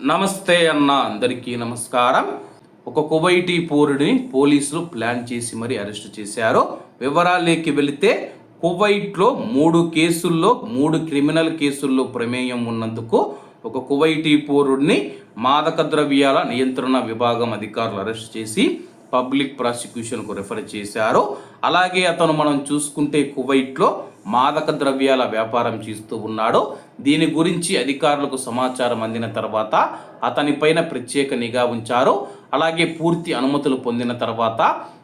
నమస్తే అన్న అందరికీ నమస్కారం. ఒక కువైటీ పౌరుడిని పోలీసులు ప్లాన్ చేసి మరీ అరెస్ట్ చేశారు. వివరాల్లోకి వెళితే కువైట్లో మూడు కేసుల్లో మూడు క్రిమినల్ కేసుల్లో ప్రమేయం ఉన్నందుకు ఒక కువైటీ పౌరుడిని మాదక ద్రవ్యాల నియంత్రణ విభాగం అధికారులు అరెస్ట్ చేసి పబ్లిక్ ప్రాసిక్యూషన్కు రెఫర్ చేశారు. అలాగే అతను మనం చూసుకుంటే కువైట్లో మాదక ద్రవ్యాల వ్యాపారం చేస్తూ ఉన్నాడో. దీని గురించి అధికారులకు సమాచారం అందిన తర్వాత అతనిపైన ప్రత్యేక నిఘా ఉంచారు. అలాగే పూర్తి అనుమతులు పొందిన తర్వాత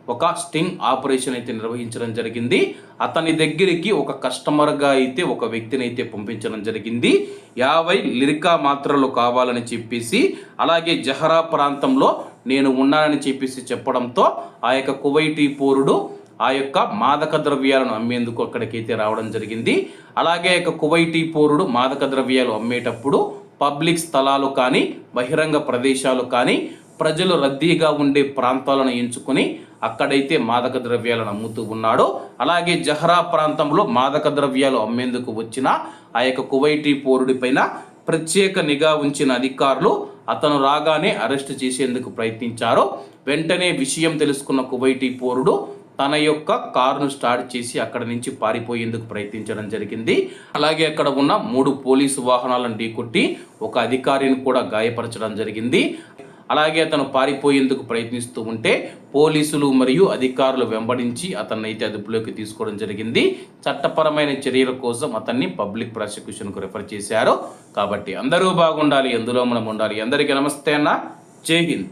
ఒక స్టింగ్ ఆపరేషన్ అయితే నిర్వహించడం జరిగింది. అతని దగ్గరికి ఒక కస్టమర్గా అయితే ఒక వ్యక్తిని అయితే పంపించడం జరిగింది. యాభై లిరికా మాత్రలు కావాలని చెప్పేసి అలాగే జహరా ప్రాంతంలో నేను ఉన్నానని చెప్పేసి చెప్పడంతో ఆ యొక్క కువైటీ పౌరుడు ఆ యొక్క మాదక ద్రవ్యాలను అమ్మేందుకు అక్కడికైతే రావడం జరిగింది. అలాగే యొక్క కువైటీ పౌరుడు మాదక ద్రవ్యాలు అమ్మేటప్పుడు పబ్లిక్ స్థలాలు కానీ బహిరంగ ప్రదేశాలు కానీ ప్రజలు రద్దీగా ఉండే ప్రాంతాలను ఎంచుకొని అక్కడైతే మాదక ద్రవ్యాలను అమ్ముతూ ఉన్నాడు. అలాగే జహరా ప్రాంతంలో మాదక ద్రవ్యాలు అమ్మేందుకు వచ్చిన ఆ యొక్క కువైటీ పౌరుడిపైన ప్రత్యేక నిఘా ఉంచిన అధికారులు అతను రాగానే అరెస్ట్ చేసేందుకు ప్రయత్నించారు. వెంటనే విషయం తెలుసుకున్న కువైటీ పౌరుడు తన యొక్క కారును స్టార్ట్ చేసి అక్కడ నుంచి పారిపోయేందుకు ప్రయత్నించడం జరిగింది. అలాగే అక్కడ ఉన్న మూడు పోలీసు వాహనాలను ఢీకొట్టి ఒక అధికారిని కూడా గాయపరచడం జరిగింది. అలాగే అతను పారిపోయేందుకు ప్రయత్నిస్తూ ఉంటే పోలీసులు మరియు అధికారులు వెంబడించి అతన్ని అయితే అదుపులోకి తీసుకోవడం జరిగింది. చట్టపరమైన చర్యల కోసం అతన్ని పబ్లిక్ ప్రాసిక్యూషన్కు రెఫర్ చేశారు. కాబట్టి అందరూ బాగుండాలి ఎందులో మనం ఉండాలి. అందరికీ నమస్తే అన్న. జై హింద్.